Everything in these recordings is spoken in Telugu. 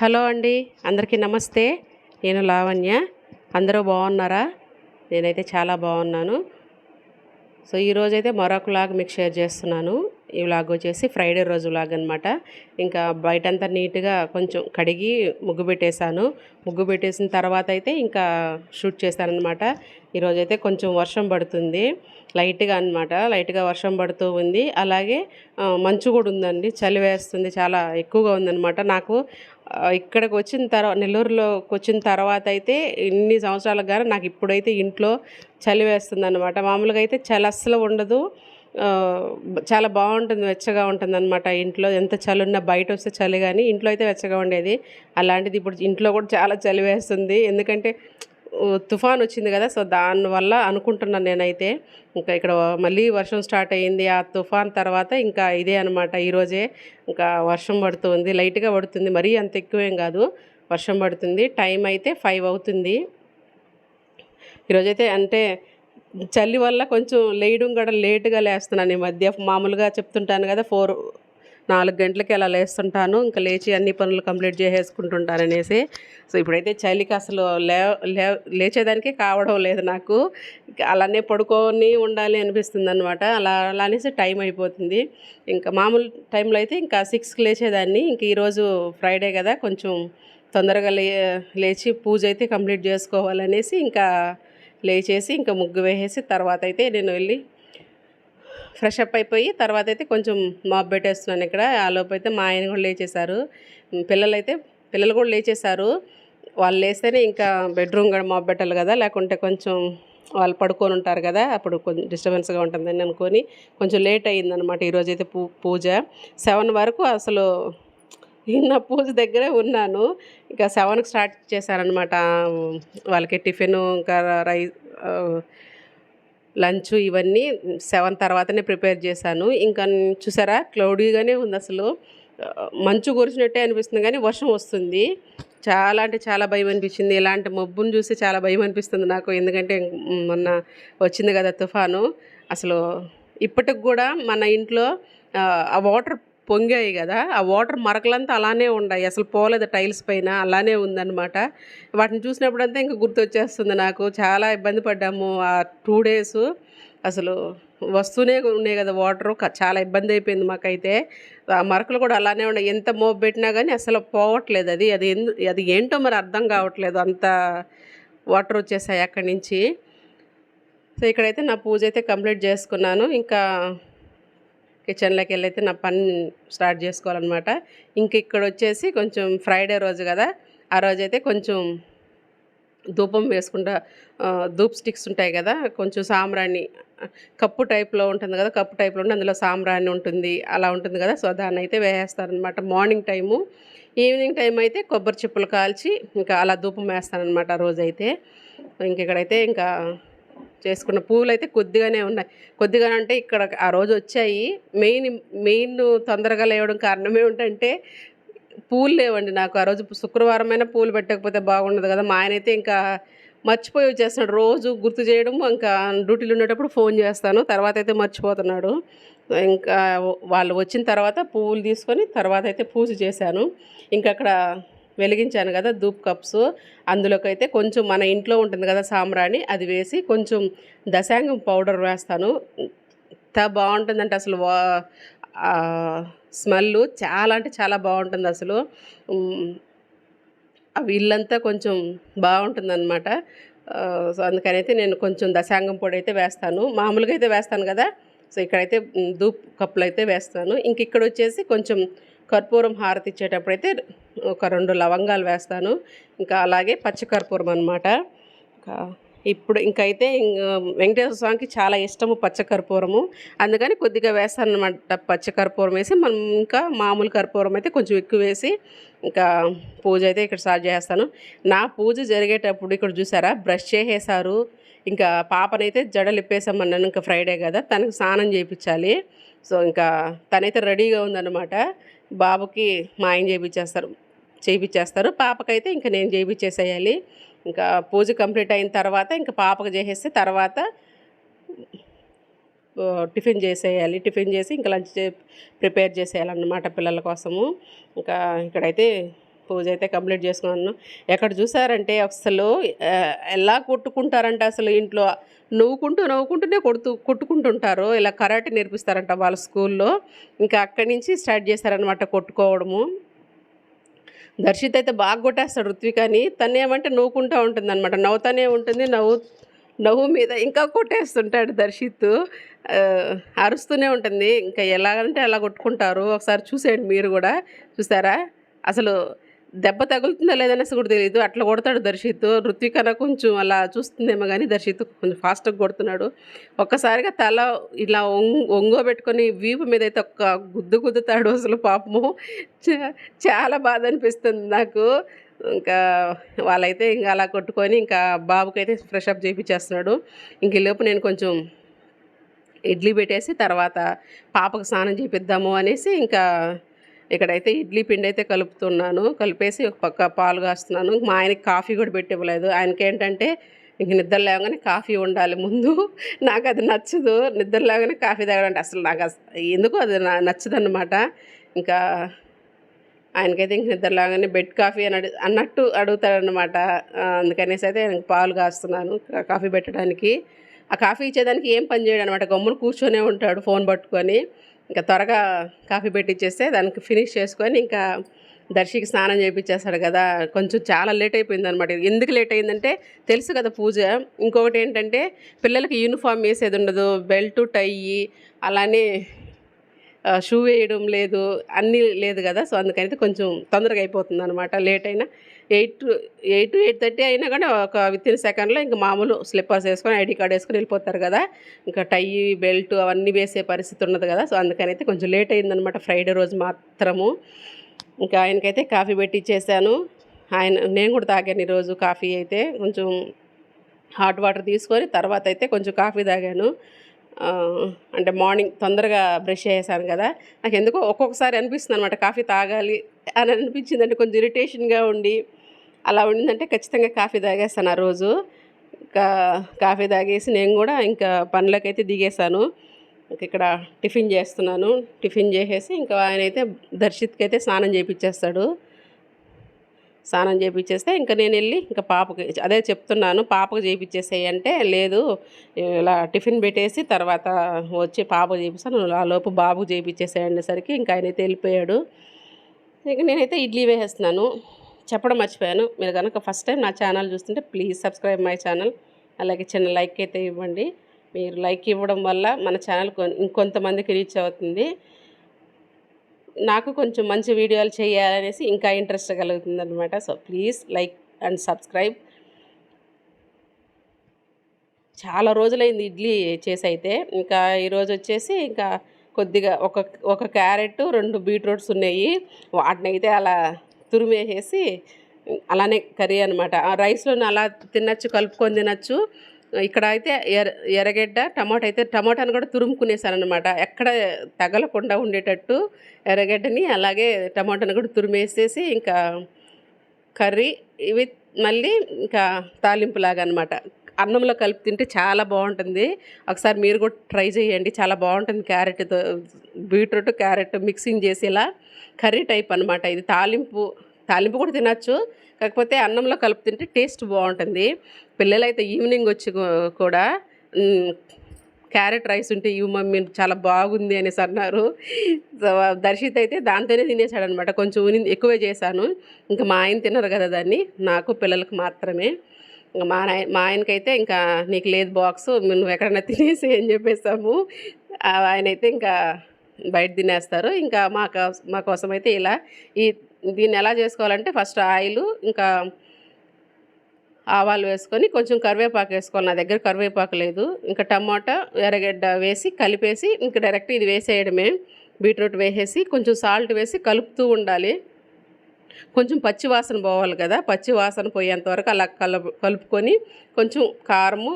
హలో అండి అందరికీ నమస్తే. నేను లావణ్య. అందరూ బాగున్నారా? నేనైతే చాలా బాగున్నాను. సో ఈరోజైతే మరొక లాగ్ మీకు షేర్ చేస్తున్నాను. ఈ వ్లాగ్ వచ్చేసి ఫ్రైడే రోజు వ్లాగ్ అనమాట ఇంకా బయటంతా నీట్గా కొంచెం కడిగి ముగ్గు పెట్టేశాను. ముగ్గు పెట్టేసిన తర్వాత అయితే ఇంకా షూట్ చేశానమాట ఈరోజైతే కొంచెం వర్షం పడుతుంది. లైట్గా అనమాట లైట్గా వర్షం పడుతూ ఉంది. అలాగే మంచు కూడా ఉందండి. చలి వేస్తుంది. చాలా ఎక్కువగా ఉందన్నమాట. నాకు ఇక్కడికి వచ్చిన తర్వాత నెల్లూరులోకి వచ్చిన తర్వాత అయితే ఇన్ని సంవత్సరాలకు కానీ నాకు ఇప్పుడైతే ఇంట్లో చలి వేస్తుంది అనమాట మామూలుగా అయితే చలి అస్సలు ఉండదు. చాలా బాగుంటుంది వెచ్చగా ఉంటుంది అనమాట ఇంట్లో. ఎంత చలి ఉన్నా బయట వస్తే చలి కానీ ఇంట్లో అయితే వెచ్చగా ఉండేది. అలాంటిది ఇప్పుడు ఇంట్లో కూడా చాలా చలి వేస్తుంది. ఎందుకంటే తుఫాన్ వచ్చింది కదా సో దానివల్ల అనుకుంటున్నాను నేనైతే. ఇంకా ఇక్కడ మళ్ళీ వర్షం స్టార్ట్ అయ్యింది ఆ తుఫాన్ తర్వాత ఇంకా ఇదే అనమాట ఈరోజే ఇంకా వర్షం పడుతుంది లైట్గా పడుతుంది మరీ అంత ఎక్కువేం కాదు వర్షం పడుతుంది టైం అయితే ఫైవ్ అవుతుంది. ఈరోజైతే అంటే చలి వల్ల కొంచెం లేయడం కూడా లేటుగా లేస్తున్నాను ఈ మధ్య మామూలుగా చెప్తుంటాను కదా ఫోర్ నాలుగు గంటలకి అలా లేస్తుంటాను. ఇంకా లేచి అన్ని పనులు కంప్లీట్ చేసేసుకుంటుంటాను అనేసి. సో ఇప్పుడైతే చలికి అసలు లే లే లేచేదానికే కావడం లేదు నాకు. అలానే పడుకొని ఉండాలి అనిపిస్తుంది అనమాట అలా అలా అనేసి టైం అయిపోతుంది. ఇంకా మామూలు టైంలో అయితే ఇంకా సిక్స్కి లేచేదాన్ని. ఇంక ఈరోజు ఫ్రైడే కదా కొంచెం తొందరగా లే లేచి పూజ అయితే కంప్లీట్ చేసుకోవాలనేసి ఇంకా లేచేసి ఇంకా ముగ్గు వేసేసి తర్వాత అయితే నేను వెళ్ళి ఫ్రెష్ అప్ అయిపోయి తర్వాత అయితే కొంచెం మాప్ పెట్టేస్తున్నాను ఇక్కడ. ఆ లోపు అయితే మా ఆయన కూడా లేచేశారు. పిల్లలైతే పిల్లలు కూడా లేచేశారు. వాళ్ళు లేస్తేనే ఇంకా బెడ్రూమ్ కూడా మాప్ పెట్టాలి కదా. లేకుంటే కొంచెం వాళ్ళు పడుకొని ఉంటారు కదా. అప్పుడు కొంచెం డిస్టర్బెన్స్గా ఉంటుందని అనుకొని కొంచెం లేట్ అయ్యిందనమాట ఈరోజు అయితే పూ పూజ. సెవెన్ వరకు అసలు నిన్న పూజ దగ్గరే ఉన్నాను. ఇంకా సెవెన్కి స్టార్ట్ చేశారనమాట వాళ్ళకి టిఫిన్ ఇంకా రైస్ లంచ్ ఇవన్నీ సెవెన్ తర్వాతనే ప్రిపేర్ చేశాను. ఇంకా చూసారా? క్లౌడీగానే ఉంది అసలు. మంచు కురిసినట్టే అనిపిస్తుంది కానీ వర్షం వస్తుంది. చాలా అంటే చాలా భయం అనిపించింది. ఇలాంటి మబ్బును చూసి చాలా భయం అనిపిస్తుంది నాకు. ఎందుకంటే మొన్న వచ్చింది కదా తుఫాను. అసలు ఇప్పటికి కూడా మన ఇంట్లో ఆ వాటర్ పొంగాయి కదా ఆ వాటర్ మరకలంతా అలానే ఉన్నాయి అసలు పోలేదు టైల్స్ పైన అలానే ఉందన్నమాట. వాటిని చూసినప్పుడంతా ఇంకా గుర్తొచ్చేస్తుంది నాకు. చాలా ఇబ్బంది పడ్డాము ఆ టూ డేస్. అసలు వస్తూనే ఉన్నాయి కదా వాటర్ చాలా ఇబ్బంది అయిపోయింది మాకైతే. ఆ మరకలు కూడా అలానే ఉన్నాయి. ఎంత మోపు పెట్టినా కానీ అసలు పోవట్లేదు అది. అది ఎందు అది ఏంటో మరి అర్థం కావట్లేదు. అంత వాటర్ వచ్చేసాయి అక్కడి నుంచి. సో ఇక్కడైతే నా పూజ అయితే కంప్లీట్ చేసుకున్నాను. ఇంకా కిచెన్లోకి వెళ్ళి అయితే నా పని స్టార్ట్ చేసుకోవాలన్నమాట. ఇంక ఇక్కడ వచ్చేసి కొంచెం ఫ్రైడే రోజు కదా ఆ రోజు అయితే కొంచెం ధూపం వేసుకుంటా ధూప్ స్టిక్స్ ఉంటాయి కదా కొంచెం సాంబ్రాణి కప్పు టైప్లో ఉంటుంది కదా కప్పు టైప్లో ఉండి అందులో సాంబ్రాణి ఉంటుంది అలా ఉంటుంది కదా సో దాన్ని అయితే వేసేస్తారనమాట మార్నింగ్ టైము ఈవినింగ్ టైం అయితే కొబ్బరి చెప్పులు కాల్చి ఇంకా అలా ధూపం వేస్తానమాట ఆ రోజు ఇంక ఇక్కడైతే ఇంకా చేసుకున్న పువ్వులు అయితే కొద్దిగానే ఉన్నాయి. కొద్దిగా అంటే ఇక్కడ ఆ రోజు వచ్చాయి. మెయిన్ మెయిన్ తొందరగా లేవడం కారణం ఏమిటంటే పూలు లేవండి నాకు. ఆ రోజు శుక్రవారం అయినా పూలు పెట్టకపోతే బాగుండదు కదా. మా ఆయన అయితే ఇంకా మర్చిపోయి వచ్చేస్తున్నాడు. రోజు గుర్తు చేయడం ఇంకా డ్యూటీలు ఉండేటప్పుడు ఫోన్ చేస్తాను. తర్వాత అయితే మర్చిపోతున్నాడు. ఇంకా వాళ్ళు వచ్చిన తర్వాత పువ్వులు తీసుకొని తర్వాత అయితే పూజ చేశాను. ఇంకా అక్కడ వెలిగించాను కదా ధూప్ కప్స్. అందులోకైతే కొంచెం మన ఇంట్లో ఉంటుంది కదా సాంబ్రాణి అది వేసి కొంచెం దశాంగం పౌడర్ వేస్తాను. ఎంత బాగుంటుందంటే అసలు వా స్మెల్ చాలా అంటే చాలా బాగుంటుంది అసలు. ఉమ్, అవి ఇల్లంతా కొంచెం బాగుంటుంది అనమాట సో అందుకని అయితే నేను కొంచెం దశాంగం పొడి అయితే వేస్తాను. మామూలుగా అయితే వేస్తాను కదా సో ఇక్కడైతే ధూప్ కప్పులు అయితే వేస్తాను. ఇంక ఇక్కడ వచ్చేసి కొంచెం కర్పూరం హారతి ఇచ్చేటప్పుడు అయితే ఒక రెండు లవంగాలు వేస్తాను. ఇంకా అలాగే పచ్చకర్పూరం అనమాట ఇప్పుడు ఇంకైతే వెంకటేశ్వర స్వామికి చాలా ఇష్టము పచ్చకర్పూరము అందుకని కొద్దిగా వేస్తాను అనమాట పచ్చకర్పూరం వేసి మనం ఇంకా మామూలు కర్పూరం అయితే కొంచెం ఎక్కువ వేసి ఇంకా పూజ అయితే ఇక్కడ స్టార్ట్ చేస్తాను. నా పూజ జరిగేటప్పుడు ఇక్కడ చూసారా బ్రష్ చేసేసారు ఇంకా పాపనైతే జడలు ఇప్పేసామన్నాను ఇంకా ఫ్రైడే కదా తనకు స్నానం చేయించాలి. సో ఇంకా తనైతే రెడీగా ఉందన్నమాట. బాబుకి మా ఆయన చేయించేస్తారు చేయించేస్తారు పాపకైతే ఇంకా నేను చేయించేసేయాలి ఇంకా పూజ కంప్లీట్ అయిన తర్వాత ఇంకా పాపకు చేసేస్తే తర్వాత టిఫిన్ చేసేయాలి. టిఫిన్ చేసి ఇంకా లంచ్ చే ప్రిపేర్ చేసేయాలన్నమాట పిల్లల కోసము. ఇంకా ఇక్కడైతే పూజ అయితే కంప్లీట్ చేసుకున్నాను. ఎక్కడ చూసారంటే అసలు ఎలా కొట్టుకుంటారంటే అసలు ఇంట్లో నవ్వుకుంటూ నవ్వుకుంటూనే కొడుతూ కొట్టుకుంటుంటారు. ఇలా కరాటే నేర్పిస్తారంట వాళ్ళ స్కూల్లో. ఇంకా అక్కడి నుంచి స్టార్ట్ చేశారనమాట కొట్టుకోవడము. దర్శిత్ అయితే బాగా కొట్టేస్తాడు రుత్విక తను ఏమంటే నవ్వుకుంటూ ఉంటుంది అనమాట నవ్వుతానే ఉంటుంది నవ్వు నవ్వు మీద ఇంకా కొట్టేస్తుంటాడు దర్శిత్. అరుస్తూనే ఉంటుంది. ఇంకా ఎలాగంటే అలా కొట్టుకుంటారు. ఒకసారి చూసేయండి మీరు కూడా. చూసారా? అసలు దెబ్బ తగులుతుందా లేదనేసి కూడా తెలియదు అట్లా కొడతాడు దర్శిత్. ఋత్వికన కొంచెం అలా చూస్తుందేమో కానీ దర్శిత్ కొంచెం ఫాస్ట్గా కొడుతున్నాడు. ఒక్కసారిగా తల ఇలా ఒంగో పెట్టుకొని వీపు మీద అయితే ఒక్క గుద్దు గుద్దుతాడు అసలు పాపము. చాలా బాధ అనిపిస్తుంది నాకు. ఇంకా వాళ్ళైతే ఇంకా అలా కొట్టుకొని ఇంకా బాబుకైతే ఫ్రెష్ అప్ చేయించేస్తున్నాడు ఇంక లోపు నేను కొంచెం ఇడ్లీ పెట్టేసి తర్వాత పాపకు స్నానం చేపిద్దాము అనేసి ఇంకా ఇక్కడైతే ఇడ్లీ పిండి అయితే కలుపుతున్నాను. కలిపేసి ఒక పక్క పాలు కాస్తున్నాను. మా ఆయనకి కాఫీ కూడా పెట్టి ఇవ్వలేదు ఆయనకి ఏంటంటే ఇంక నిద్ర లేవగానే కాఫీ ఉండాలి ముందు. నాకు అది నచ్చదు. నిద్ర లేవగానే కాఫీ తాగడం అసలు నాకు ఎందుకు అది నచ్చదన్నమాట. ఇంకా ఆయనకైతే ఇంక నిద్ర లేవగానే బెడ్ కాఫీ అని అన్నట్టు అడుగుతాడనమాట అందుకనేసి అయితే ఆయనకు పాలు కాస్తున్నాను కాఫీ పెట్టడానికి. ఆ కాఫీ ఇచ్చేదానికి ఏం పని చేయడం అనమాట గమ్మున కూర్చొనే ఉంటాడు ఫోన్ పట్టుకొని. ఇంకా త్వరగా కాఫీ పెట్టిచ్చేస్తే దానికి ఫినిష్ చేసుకొని ఇంకా దర్శికి స్నానం చేయించేస్తాడు కదా. కొంచెం చాలా లేట్ అయిపోయింది అనమాట ఎందుకు లేట్ అయిందంటే తెలుసు కదా పూజ. ఇంకొకటి ఏంటంటే పిల్లలకి యూనిఫామ్ వేసేది ఉండదు బెల్ట్ టై అలానే షూ వేయడం లేదు అన్నీ లేదు కదా. సో అందుకని కొంచెం తొందరగా అయిపోతుంది అనమాట లేట్ అయినా ఎయిట్ ఎయిట్ ఎయిట్ థర్టీ అయినా కానీ ఒక విత్ ఇన్ సెకండ్లో ఇంకా మామూలు స్లిప్పర్స్ వేసుకొని ఐడి కార్డ్ వేసుకొని వెళ్ళిపోతారు కదా. ఇంకా టై బెల్ట్ అవన్నీ వేసే పరిస్థితి ఉన్నది కదా. సో అందుకనైతే కొంచెం లేట్ అయిందనమాట ఫ్రైడే రోజు మాత్రము. ఇంకా ఆయనకైతే కాఫీ పెట్టి ఇచ్చేసాను. ఆయన నేను కూడా తాగాను ఈరోజు కాఫీ అయితే. కొంచెం హాట్ వాటర్ తీసుకొని తర్వాత అయితే కొంచెం కాఫీ తాగాను. అంటే మార్నింగ్ తొందరగా బ్రష్ చేసాను కదా. నాకు ఎందుకో ఒక్కొక్కసారి అనిపిస్తుంది అనమాట కాఫీ తాగాలి అని అనిపించింది అంటే కొంచెం ఇరిటేషన్గా ఉండి అలా ఉండిందంటే ఖచ్చితంగా కాఫీ తాగేస్తాను ఆ రోజు. ఇంకా కాఫీ తాగేసి నేను కూడా ఇంకా పనులకైతే దిగేశాను. ఇక్కడ టిఫిన్ చేస్తున్నాను. టిఫిన్ చేసేసి ఇంకా ఆయన అయితే దర్శిత్కి అయితే స్నానం చేయించేస్తాడు స్నానం చేయించేస్తే ఇంకా నేను వెళ్ళి ఇంకా పాపకి అదే చెప్తున్నాను పాపకు చేయించేసేయి అంటే లేదు ఇలా టిఫిన్ పెట్టేసి తర్వాత వచ్చి పాపకు చేపిస్తాను ఆ లోపు బాబుకు చేయించేసేయండిసరికి ఇంకా ఆయన అయితే వెళ్ళిపోయాడు. ఇక నేనైతే ఇడ్లీ వేసేస్తున్నాను. చెప్పడం మర్చిపోయాను. మీరు కనుక ఫస్ట్ టైం నా ఛానల్ చూస్తుంటే ప్లీజ్ సబ్స్క్రైబ్ మై ఛానల్ అలాగే చిన్న లైక్ అయితే ఇవ్వండి. మీరు లైక్ ఇవ్వడం వల్ల మన ఛానల్ కొన్- ఇంకొంతమందికి రీచ్ అవుతుంది. నాకు కొంచెం మంచి వీడియోలు చేయాలనేసి ఇంకా ఇంట్రెస్ట్ కలుగుతుంది అనమాట so please like and subscribe. చాలా రోజులైంది ఇడ్లీ చేసి అయితే ఇంకా ఈరోజు వచ్చేసి ఇంకా కొద్దిగా ఒక ఒక క్యారెట్ రెండు బీట్రూట్స్ ఉన్నాయి. వాటిని అయితే అలా తురిమేసేసి అలానే కర్రీ అనమాట ఆ అలా తినచ్చు కలుపుకొని తినచ్చు. ఇక్కడ అయితే ఎర్ర ఎర్రగడ్డ టమాటా అయితే టమాటాను కూడా తురుముకునేసానమాట ఎక్కడ తగలకుండా ఉండేటట్టు ఎర్రగడ్డని అలాగే టమాటాను కూడా తురిమేసేసి ఇంకా కర్రీ ఇవి మళ్ళీ ఇంకా తాలింపులాగా అనమాట అన్నంలో కలిపి తింటే చాలా బాగుంటుంది. ఒకసారి మీరు కూడా ట్రై చేయండి. చాలా బాగుంటుంది క్యారెట్తో బీట్రూట్ క్యారెట్ మిక్సింగ్ చేసి ఇలా కర్రీ టైప్ అనమాట ఇది తాలింపు తాలింపు కూడా తినచ్చు. కాకపోతే అన్నంలో కలుపు తింటే టేస్ట్ బాగుంటుంది. పిల్లలైతే ఈవినింగ్ వచ్చి కూడా క్యారెట్ రైస్ ఉంటే ఇవి మమ్మీ చాలా బాగుంది అనేసి అన్నారు. దర్శిత్ అయితే దాంతోనే తినేసాడు అనమాట కొంచెం ఉని ఎక్కువే చేశాను. ఇంకా మా ఆయన తినరు కదా దాన్ని. నాకు పిల్లలకు మాత్రమే. ఇంకా మా నాయ మా ఆయనకైతే ఇంకా నీకు లేదు బాక్స్ నువ్వు ఎక్కడైనా తినేసి అని చెప్పేసాము ఆయన అయితే ఇంకా బయట తినేస్తారు. ఇంకా మా మా కోసం అయితే ఇలా ఈ దీన్ని ఎలా చేసుకోవాలంటే ఫస్ట్ ఆయిల్ ఇంకా ఆవాలు వేసుకొని కొంచెం కరివేపాకు వేసుకోవాలి. నా దగ్గర కరివేపాకు లేదు. ఇంకా టమాటా ఎర్రగడ్డ వేసి కలిపేసి ఇంకా డైరెక్ట్ ఇది వేసేయడమే. బీట్రూట్ వేసేసి కొంచెం సాల్ట్ వేసి కలుపుతూ ఉండాలి. కొంచెం పచ్చి వాసన పోవాలి కదా. పచ్చి వాసన పోయేంత వరకు అలా కలుపు కలుపుకొని కొంచెం కారము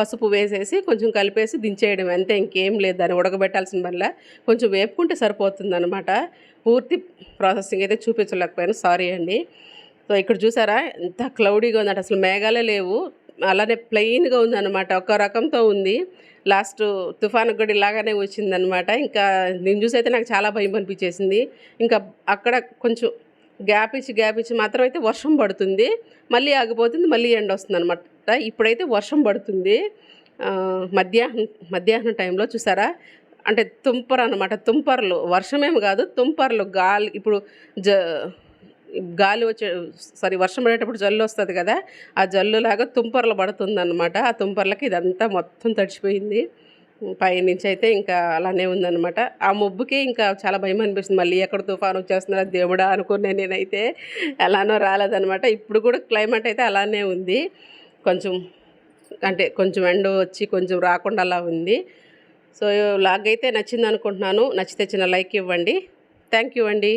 పసుపు వేసేసి కొంచెం కలిపేసి దించేయడం అంతే ఇంకేం లేదు. దాన్ని ఉడకబెట్టాల్సిన వల్ల కొంచెం వేపుకుంటే సరిపోతుంది అనమాట పూర్తి ప్రాసెసింగ్ అయితే చూపించలేకపోయాను. సారీ అండి. సో ఇక్కడ చూసారా? ఎంత క్లౌడీగా ఉందంటే అసలు మేఘాలే లేవు. అలానే ప్లెయిన్గా ఉందన్నమాట. ఒక రకంతో ఉంది. లాస్ట్ తుఫాను కూడా ఇలాగానే వచ్చిందనమాట ఇంకా నేను చూసి అయితే నాకు చాలా భయం అనిపించేసింది. ఇంకా అక్కడ కొంచెం గ్యాప్ ఇచ్చి గ్యాప్ ఇచ్చి మాత్రం అయితే వర్షం పడుతుంది. మళ్ళీ ఆగిపోతుంది. మళ్ళీ ఎండ వస్తుంది అనమాట ఇప్పుడైతే వర్షం పడుతుంది. మధ్యాహ్నం మధ్యాహ్నం టైంలో చూసారా? అంటే తుంపర అనమాట తుంపర్లు. వర్షమేమి కాదు తుంపర్లు. గాలి ఇప్పుడు జ గాలి వచ్చే సారీ వర్షం పడేటప్పుడు జల్లు వస్తుంది కదా ఆ జల్లులాగా తుంపర్లు పడుతుందన్నమాట. ఆ తుంపర్లకి ఇదంతా మొత్తం తడిచిపోయింది. పైనుంచి అయితే ఇంకా అలానే ఉందన్నమాట. ఆ మబ్బుకి ఇంకా చాలా భయం అనిపిస్తుంది. మళ్ళీ ఎక్కడ తుఫాన్ వచ్చేస్తున్నా దేవుడా అనుకునే నేనైతే ఎలానో రాలేదన్నమాట. ఇప్పుడు కూడా క్లైమేట్ అయితే అలానే ఉంది. కొంచెం అంటే కొంచెం ఎండ వచ్చి కొంచెం రాకుండా అలా ఉంది. సో లాగ్ అయితే నచ్చింది అనుకుంటున్నాను నచ్చితే చిన్న లైక్ ఇవ్వండి. థ్యాంక్ యూ అండి.